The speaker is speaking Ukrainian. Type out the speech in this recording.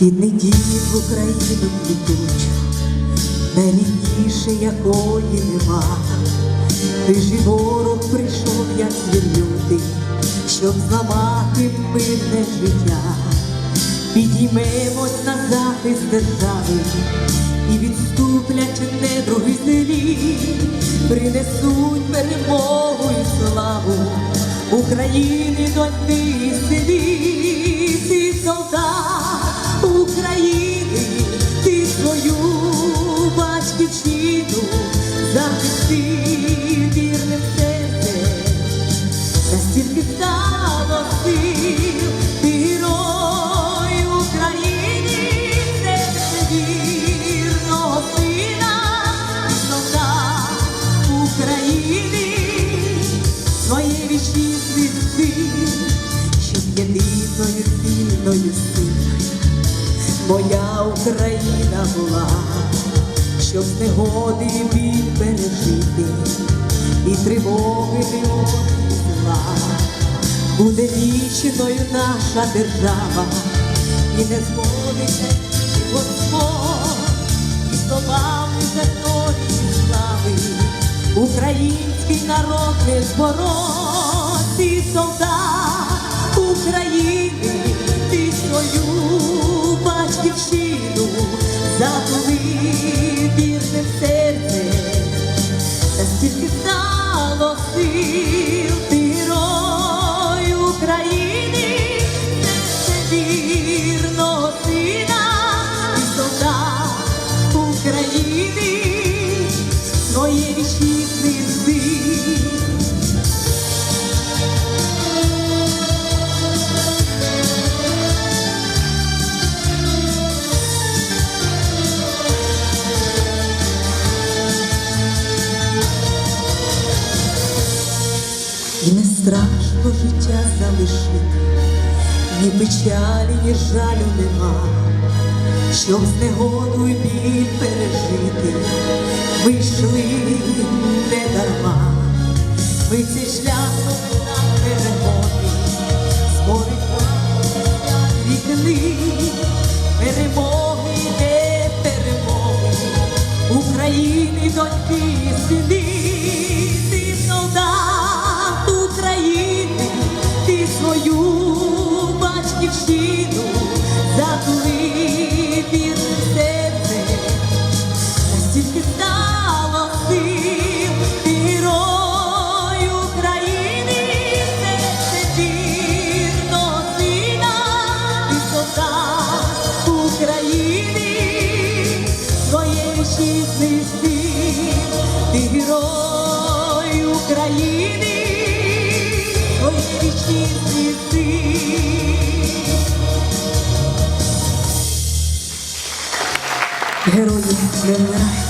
Рідний дім в Україну квітучу, найрідніше якої нема. Рижий ворог прийшов, як звір щоб зламати мирне життя. Підіймемось на захист держави і відступлять недруги злі, принесуть перемогу і славу України доньки моя Україна була, щоб з негоди і біль пережити, і тривоги не зла. Буде вічною наша держава, і не згодиться і Господь, і словами законі слави, український народ не збороть, ти солдат затулив вірним серцем, І не страшно життя залишити, ні печалі, ні жалю нема, щоб з негоду й біль пережити, ми йшли не дарма, ми цей шлях на перегони, зборить вікни, перемоги, не перемоги, України, доньки, і сини, свою батьківщину затулив вірним серцем, настільки стало сил, ти герой України, серце вірного сина, ти солдат України, своє вітчизни син, ти герой України, Герої не вмирають. І